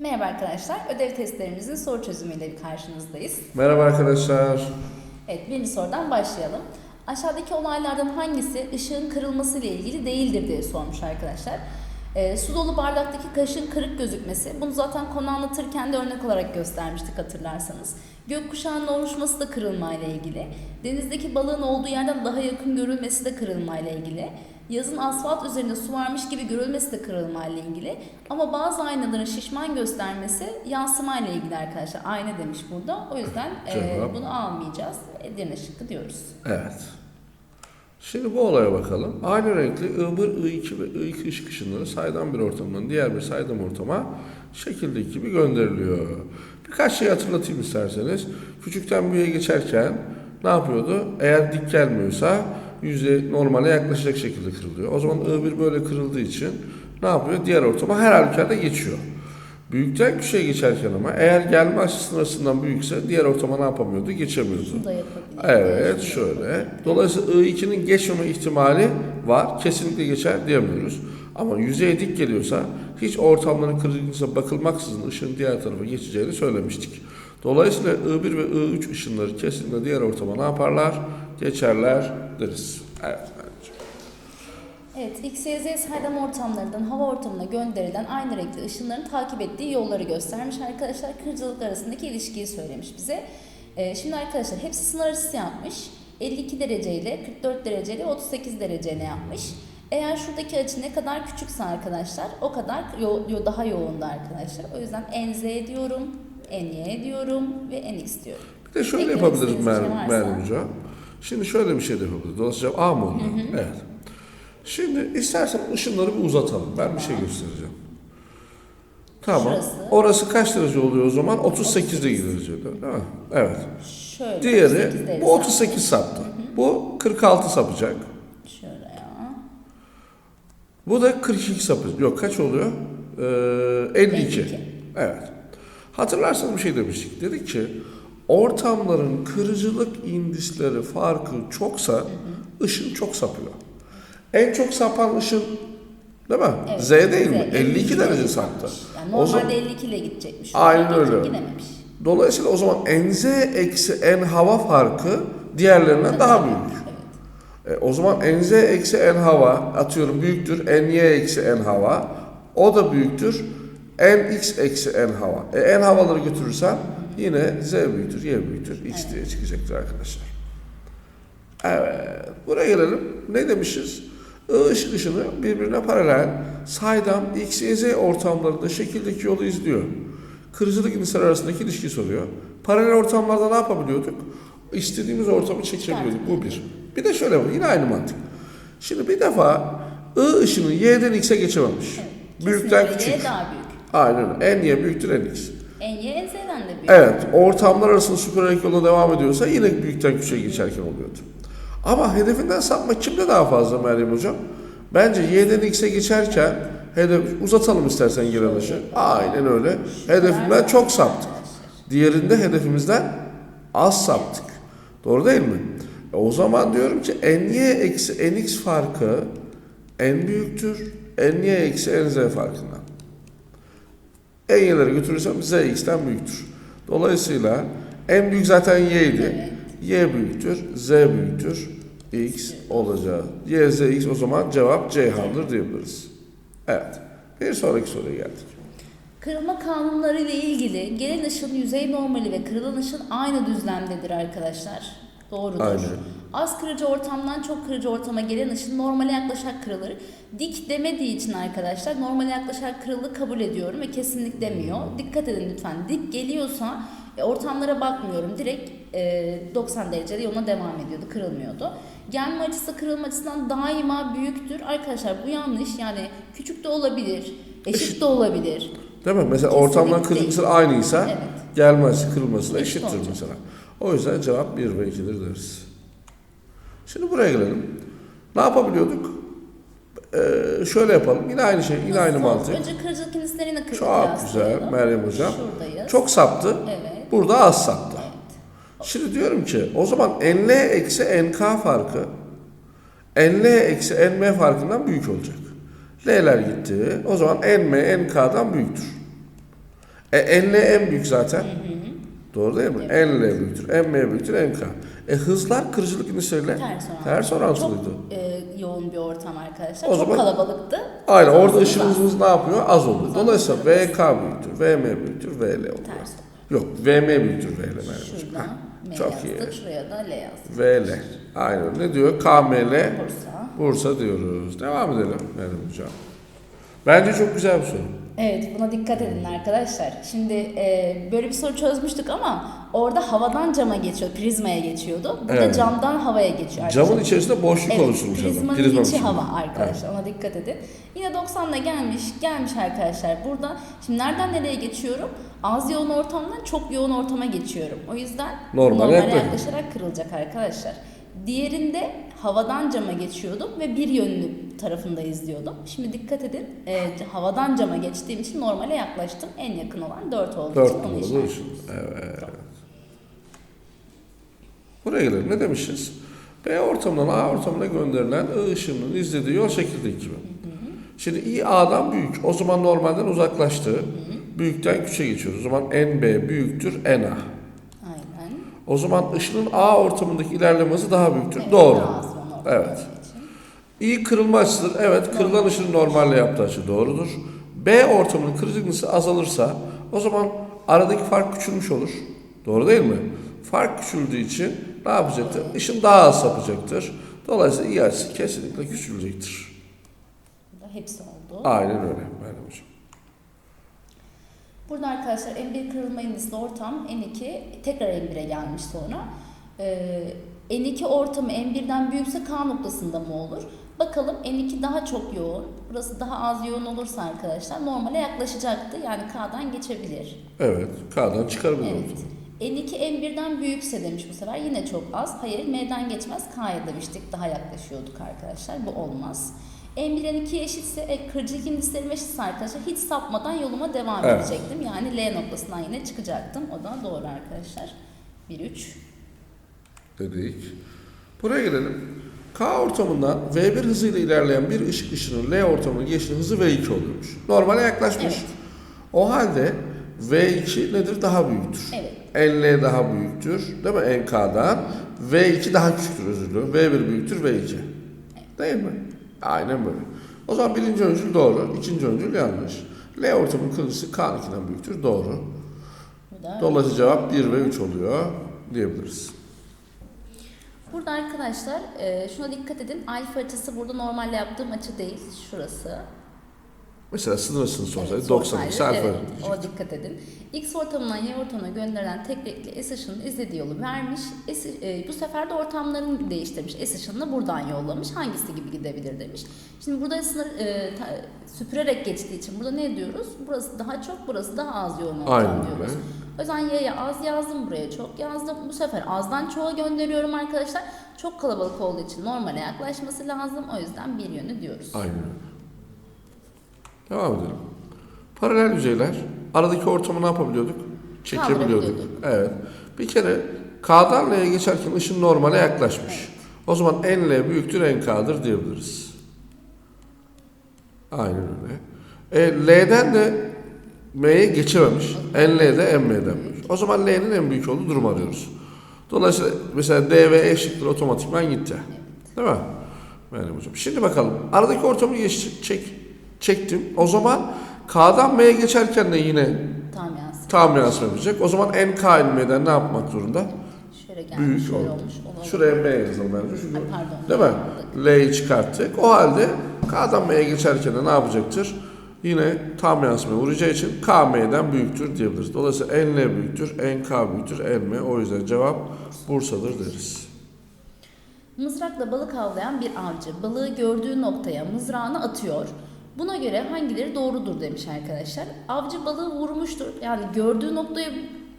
Merhaba arkadaşlar, ödev testlerimizin soru çözümüyle karşınızdayız. Merhaba arkadaşlar. Evet, birinci sorudan başlayalım. Aşağıdaki olaylardan hangisi ışığın kırılması ile ilgili değildir diye sormuş arkadaşlar. Ee, su dolu bardaktaki kaşığın kırık gözükmesi, bunu zaten konu anlatırken de örnek olarak göstermiştik hatırlarsanız. Gökkuşağının oluşması da kırılma ile ilgili. Denizdeki balığın olduğu yerden daha yakın görülmesi de kırılma ile ilgili. Yazın asfalt üzerinde su varmış gibi görülmesi de kırılma ile ilgili. Ama bazı aynaların şişman göstermesi yansıma ile ilgili arkadaşlar. Ayna demiş burada. O yüzden e, bunu almayacağız. Edirne şıkkı diyoruz. Evet. Şimdi bu olaya bakalım. Aynı renkli I1, I2 ve I2 ışık ışınları saydam bir ortamdan diğer bir saydam ortama şekildeki gibi gönderiliyor. Birkaç şey hatırlatayım isterseniz. Küçükten büyüğe geçerken ne yapıyordu? Eğer dik gelmiyorsa yüzey normale yaklaşacak şekilde kırılıyor. O zaman I1 böyle kırıldığı için ne yapıyor? Diğer ortama her halükarda geçiyor. Büyükten küçüğe geçerken ama eğer gelme açısı sınırsından büyükse diğer ortama ne yapamıyordu? Geçemiyordu. Da. Evet şöyle. Dolayısıyla I2'nin geçmeme ihtimali var. Kesinlikle geçer diyemiyoruz. Ama yüzeye dik geliyorsa hiç ortamların kırılmasına bakılmaksızın ışığın diğer tarafa geçeceğini söylemiştik. Dolayısıyla I1 ve I3 ışınları kesinlikle diğer ortama ne yaparlar? Geçerler deriz. Evet. Evet, X, Y, Z saydam ortamlarından hava ortamına gönderilen aynı renkli ışınların takip ettiği yolları göstermiş arkadaşlar. Kırıcılık arasındaki ilişkiyi söylemiş bize. Ee, şimdi arkadaşlar hepsi sınır açısı yapmış. 52 derece ile 44 derece ile 38 derece ne yapmış. Eğer şuradaki açı ne kadar küçükse arkadaşlar o kadar yo- yo- daha yoğundu arkadaşlar. O yüzden NZ diyorum, NY diyorum ve NX diyorum. Bir de şöyle Eklemek yapabiliriz şey. Meryem Hocam. Şimdi şöyle bir şey de yapabiliriz. Dolayısıyla A mı oluyor? Evet. Şimdi istersen ışınları bir uzatalım. Ben bir şey göstereceğim. Tamam. Şurası. Orası kaç derece oluyor o zaman? 38 derece değil mi? Evet. Şöyle 38 Diğeri bu 38 saptı. Bu 46 sapacak. Şuraya. Bu da 42 sapacak. Yok kaç oluyor? Ee, 52. 52. Evet. Hatırlarsanız bir şey demiştik. Dedik ki ortamların kırıcılık indisleri farkı çoksa ışın çok sapıyor. En çok sapan ışın değil mi? Evet, Z değil mi? Z, 52 derece saptı. Yani O normalde zaman- 52 ile gidecekmiş. Aynen öyle. Gidememiş. Dolayısıyla o zaman NZ eksi N hava farkı diğerlerinden daha büyük. Evet. E, o zaman NZ eksi N hava atıyorum büyüktür NY eksi N hava. O da büyüktür NX eksi N hava. E, N havaları götürürsem yine Z büyüktür, Y büyüktür, X diye çıkacaktır arkadaşlar. Evet. Buraya gelelim. Ne demişiz? I ışık ışını birbirine paralel saydam X, Y, Z ortamlarında şekildeki yolu izliyor. Kırıcılık indisler arasındaki ilişki soruyor. Paralel ortamlarda ne yapabiliyorduk? İstediğimiz ortamı çekebiliyorduk. Bu bir. Bir de şöyle var. Yine aynı mantık. Şimdi bir defa I ışını Y'den X'e geçememiş. Büyükten Kesinlikle küçük. Y daha büyük. Aynen. En Y büyüktür en X. En Y en Z'den de büyük. Evet, ortamlar arasında süpererek yoluna devam ediyorsa yine büyükten küçüğe geçerken oluyordu. Ama hedefinden sapma kimde daha fazla Meryem Hocam? Bence Y'den X'e geçerken hedef uzatalım istersen ışığı. Aynen öyle. Hedefimden çok saptık. Diğerinde hedefimizden az saptık. Doğru değil mi? E o zaman diyorum ki ny eksi nx farkı n büyüktür. ny eksi nz farkından. En y'leri götürürsem z büyüktür. Dolayısıyla en büyük zaten y'ydi. Y büyüktür, z büyüktür, x olacak. y, z, x o zaman cevap Ceyhan'dır diyebiliriz. Evet. Bir sonraki soruya geldik. Kırılma kanunları ile ilgili gelen ışın yüzey normali ve kırılan ışın aynı düzlemdedir arkadaşlar. Doğrudur. Aynen. Az kırıcı ortamdan çok kırıcı ortama gelen ışın normale yaklaşarak kırılır. Dik demediği için arkadaşlar normale yaklaşarak kırıldı kabul ediyorum ve kesinlik demiyor. Dikkat edin lütfen. Dik geliyorsa e, ortamlara bakmıyorum. Direkt e, 90 derecede yoluna devam ediyordu, kırılmıyordu. Gelme açısı kırılma açısından daima büyüktür. Arkadaşlar bu yanlış. Yani küçük de olabilir, eşit, Eşit. de olabilir. Değil mi? Mesela Kesinlikle ortamdan kırılması aynıysa Evet. gelmesi kırılması da Eşit eşittir olacak. mesela. O yüzden cevap 1 ve 2'dir deriz. Şimdi buraya gelelim. Ne yapabiliyorduk? Ee, şöyle yapalım. Yine aynı şey, yine aynı Nasıl? mantık. Önce kırıcılık indislerini kır- Çok güzel. Meryem Hocam. Şuradayız. Çok saptı. Evet. Burada az. Evet. Şimdi diyorum ki o zaman NL eksi NK farkı NL eksi NM farkından büyük olacak. L'ler gitti. O zaman NM NK'dan büyüktür. E, enle en büyük zaten. Doğru değil mi? Enle büyüktür. Emme büyüktür. Enk. E hızlar kırıcılık indisiyle Ters orantılı. ters orantılıydı. Çok e, yoğun bir ortam arkadaşlar. O Çok zaman- kalabalıktı. Aynen orada hızımız ne yapıyor? Az oluyor. Dolayısıyla. VK büyüktür, VM büyüktür, VL oluyor. Ters. Yok, VM büyüktür VL. Meryem Şurada Hocam. M Çok yazdık. iyi. Şuraya da L yazdık. VL. Aynen. Ne diyor? KML Bursa. Bursa diyoruz. Devam edelim Meryem Hocam. Bence çok güzel bir soru. Evet buna dikkat edin arkadaşlar. Şimdi e, böyle bir soru çözmüştük ama orada havadan cama geçiyor, prizmaya geçiyordu. Burada Evet. camdan havaya geçiyor arkadaşlar. Camın içerisinde boşluk Evet, oluşturmuş adam. prizmanın Prizma içi hava arkadaşlar ona dikkat edin. Yine 90'la gelmiş, gelmiş arkadaşlar burada. Şimdi nereden nereye geçiyorum? Az yoğun ortamdan çok yoğun ortama geçiyorum. O yüzden normale yaklaşın. yaklaşarak kırılacak arkadaşlar. Diğerinde havadan cama geçiyordum ve bir yönlü tarafında izliyordum. Şimdi dikkat edin, e, havadan cama geçtiğim için normale yaklaştım. En yakın olan 4 olduğu Dört için onu numaralı. Evet. Buraya gelelim. Ne demişiz? B ortamından A ortamına gönderilen I ışınının izlediği yol şekildeki gibi. Şimdi I A'dan büyük. O zaman normalden uzaklaştı. Büyükten küçüğe geçiyoruz. O zaman NB büyüktür NA. Aynen. O zaman ışının A ortamındaki ilerlemesi daha büyüktür. Evet, Doğru. daha Evet. İ kırılma açısıdır. Evet, kırılan ışının normalle yaptığı açı doğrudur. B ortamının kırıcılığı azalırsa o zaman aradaki fark küçülmüş olur. Doğru değil mi? Fark küçüldüğü için ne yapacaktır? Işın daha az sapacaktır. Dolayısıyla I açısı kesinlikle küçülecektir. Hepsi oldu. Aynen öyle Meryem Hocam. Burada arkadaşlar M1 kırılma indisli ortam N2 tekrar M1'e gelmiş sonra. Ee, N2 ortamı M1'den büyükse K noktasında mı olur? Bakalım N2 daha çok yoğun. Burası daha az yoğun olursa arkadaşlar normale yaklaşacaktı. Yani K'dan geçebilir. Evet, K'dan çıkarabilir Evet. ortamı. N2 M1'den büyükse demiş bu sefer yine çok az. Hayır M'den geçmez K'ya demiştik. Daha yaklaşıyorduk arkadaşlar. Bu olmaz. M1 N2'ye eşitse, e, kırıcılık indislerim eşitse arkadaşlar hiç sapmadan yoluma devam Evet. edecektim. Yani L noktasından yine çıkacaktım. O da doğru arkadaşlar. 1-3. dedik. Buraya gelelim. K ortamından V1 hızıyla ilerleyen bir ışık ışının L ortamına geçtiği hızı V2 oluyormuş. Normale yaklaşmış. Evet. O halde V2 nedir? Daha büyüktür. Evet. NL daha büyüktür. Değil mi? NK'dan. V2 daha küçüktür özür diliyorum. V1 büyüktür V2. Değil mi? Aynen böyle. O zaman birinci öncül doğru. ikinci öncül yanlış. L ortamının kırıcısı K'nınkinden büyüktür. Doğru. Dolayısıyla cevap 1 ve 3 oluyor diyebiliriz. Burada arkadaşlar e, şuna dikkat edin. Alfa açısı burada normalde yaptığım açı değil. Şurası. Mesela sınır ısını sorsaydı Evet, 90 sorsaydı, ise alfa evet, o dikkat edin. X ortamından Y ortamına gönderilen tek renkli S ışının izlediği yolu vermiş. S, e, bu sefer de ortamlarını değiştirmiş. S ışınını buradan yollamış. Hangisi gibi gidebilir demiş. Şimdi burada sınır e, ta- süpürerek geçtiği için burada ne diyoruz? Burası daha çok, burası daha az yoğun ortam Aynen diyoruz. öyle. O yüzden Y'ye az yazdım, buraya çok yazdım. Bu sefer azdan çoğa gönderiyorum arkadaşlar. Çok kalabalık olduğu için normale yaklaşması lazım. O yüzden bir yönü diyoruz. Aynen. Devam edelim. Paralel yüzeyler. Aradaki ortamı ne yapabiliyorduk? Çekebiliyorduk. Evet. Bir kere K'dan L'ye geçerken ışın normale yaklaşmış. O zaman NL büyüktür NK'dır diyebiliriz. Aynen öyle. E, L'den de M'ye geçememiş. NL de MM'den büyük. O zaman L'nin en büyük olduğu durum arıyoruz. Dolayısıyla mesela D ve eşittir otomatikman gitti. Değil mi? Benim hocam. Şimdi bakalım. Aradaki ortamı geç, çek, çektim. O zaman K'dan M'ye geçerken de yine Tam yansıma yapacak. O zaman NK ilmeden ne yapmak zorunda? Şöyle gelmiş, Büyük şöyle oldu. olmuş. olabilir. Şuraya M yazalım bence. Çünkü, Ay, pardon. değil mi? L'yi çıkarttık. O halde K'dan M'ye geçerken de ne yapacaktır? Yine tam yansıma vuracağı için K M'den büyüktür diyebiliriz. Dolayısıyla NL büyüktür, NK büyüktür, NM. O yüzden cevap Bursa'dır deriz. Mızrakla balık avlayan bir avcı balığı gördüğü noktaya mızrağını atıyor. Buna göre hangileri doğrudur demiş arkadaşlar. Avcı balığı vurmuştur. Yani gördüğü noktaya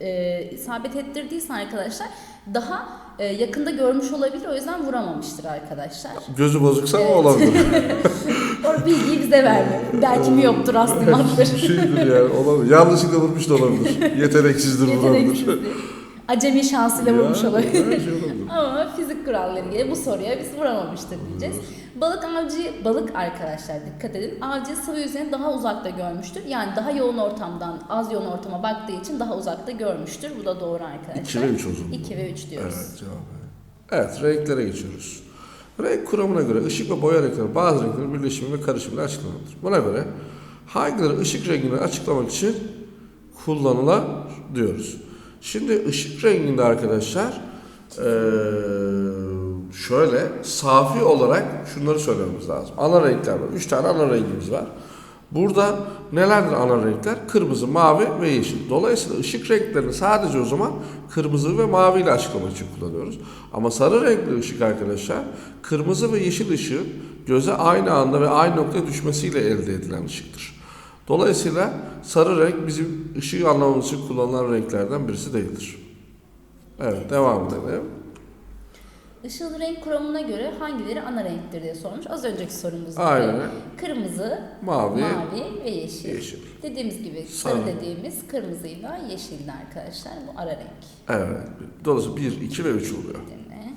e, isabet ettirdiyse arkadaşlar daha e, yakında görmüş olabilir. O yüzden vuramamıştır arkadaşlar. Gözü bozuksa Evet. olabilir? O bilgiyi bize vermiyor. Belki miyoptur, astigmattır. Şeydir yani olabilir. Yanlışlıkla vurmuş da olabilir. Yeteneksizdir vurabilir. Acemi şansıyla vurmuş olabilir. şey olabilir. Fizik kuralları ilgili bu soruya biz vuramamıştır diyeceğiz. Balık avcı, balık arkadaşlar dikkat edin. Avcı sıvı yüzeyini daha uzakta görmüştür. Yani daha yoğun ortamdan az yoğun ortama baktığı için daha uzakta görmüştür. Bu da doğru arkadaşlar. 2 ve 3 o zaman. 2 ve 3 diyoruz. Evet cevap. evet. Renklere geçiyoruz. Renk kuramına göre ışık ve boya renkleri bazı renklerin birleşimi ve karışımıyla açıklanır. Buna göre hangileri ışık rengini açıklamak için kullanılır diyoruz. Şimdi ışık renginde arkadaşlar eee, şöyle safi olarak şunları söylememiz lazım. Ana renkler var. Üç tane ana rengimiz var. Burada nelerdir ana renkler? Kırmızı, mavi ve yeşil. Dolayısıyla ışık renklerini sadece o zaman kırmızı ve mavi ile açıklamak için kullanıyoruz. Ama sarı renkli ışık arkadaşlar kırmızı ve yeşil ışığın göze aynı anda ve aynı noktaya düşmesiyle elde edilen ışıktır. Dolayısıyla sarı renk bizim ışığı anlamamız için kullanılan renklerden birisi değildir. Evet devam edelim. Işıl renk kuramına göre hangileri ana renktir diye sormuş. Az önceki sorumuzda. Aynen. Kırmızı, Mavi, mavi ve yeşil. yeşil. Dediğimiz gibi sarı, Sarı. dediğimiz kırmızıyla yeşilli arkadaşlar. Bu ara renk. Evet. Dolayısıyla 1, 2 ve 3 oluyor. Dinle.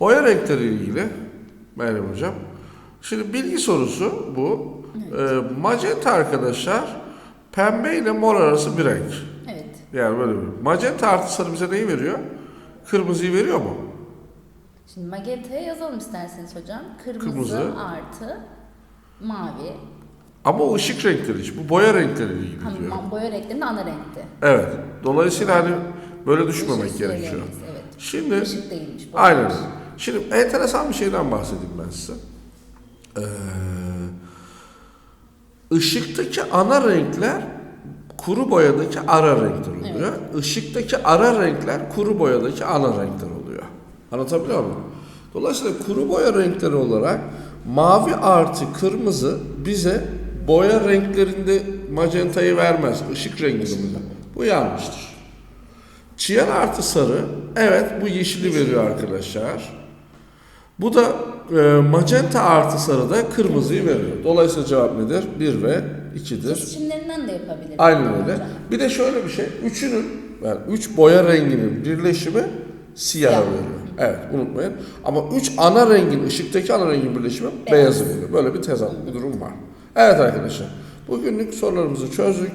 Boya renkleri ilgili Meryem Hocam. Şimdi bilgi sorusu bu. Ee, magenta arkadaşlar pembe ile mor arası bir renk. Yani böyle bir. Magenta artı sarı bize neyi veriyor? Kırmızıyı veriyor mu? Şimdi magenta'ya yazalım isterseniz hocam. Kırmızı, Kırmızı. artı mavi. Ama o ışık renkleri iş. Bu boya renkleri ilgili diyor. Tamam, boya renklerinin ana renkti. Evet. Dolayısıyla hani böyle düşünmemek Işık gerekiyor. söyleyemeyiz, Evet. Şimdi Işık değilmiş. boya. Aynen. Şimdi enteresan bir şeyden bahsedeyim ben size. Ee, ışıktaki ana renkler kuru boyadaki ara renkler oluyor. Işıktaki ara renkler kuru boyadaki ana renkler oluyor. Anlatabiliyor muyum? Dolayısıyla kuru boya renkleri olarak mavi artı kırmızı bize boya renklerinde magentayı vermez. Işık renginde. Bu yanlıştır. Çiyan artı sarı, evet bu yeşili veriyor arkadaşlar. Bu da e, magenta artı sarı da kırmızıyı veriyor. Dolayısıyla cevap nedir? 1 ve 2'dir. Kesişimlerinden de yapabiliriz. Aynen öyle. Hocam. Bir de şöyle bir şey, üçünün, yani üç boya renginin birleşimi siyah Siyah. veriyor. Evet, unutmayın. Ama üç ana rengin, ışıktaki ana rengin birleşimi Beyaz. beyazı veriyor. Böyle bir tezat bir durum var. Evet arkadaşlar, bugünlük sorularımızı çözdük.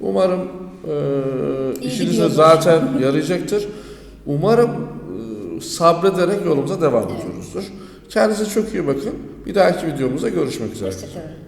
Umarım e, işinize zaten yarayacaktır. Umarım e, sabrederek yolumuza devam ediyoruzdur. Kendinize çok iyi bakın. Bir dahaki videomuzda görüşmek üzere. Hoşçakalın.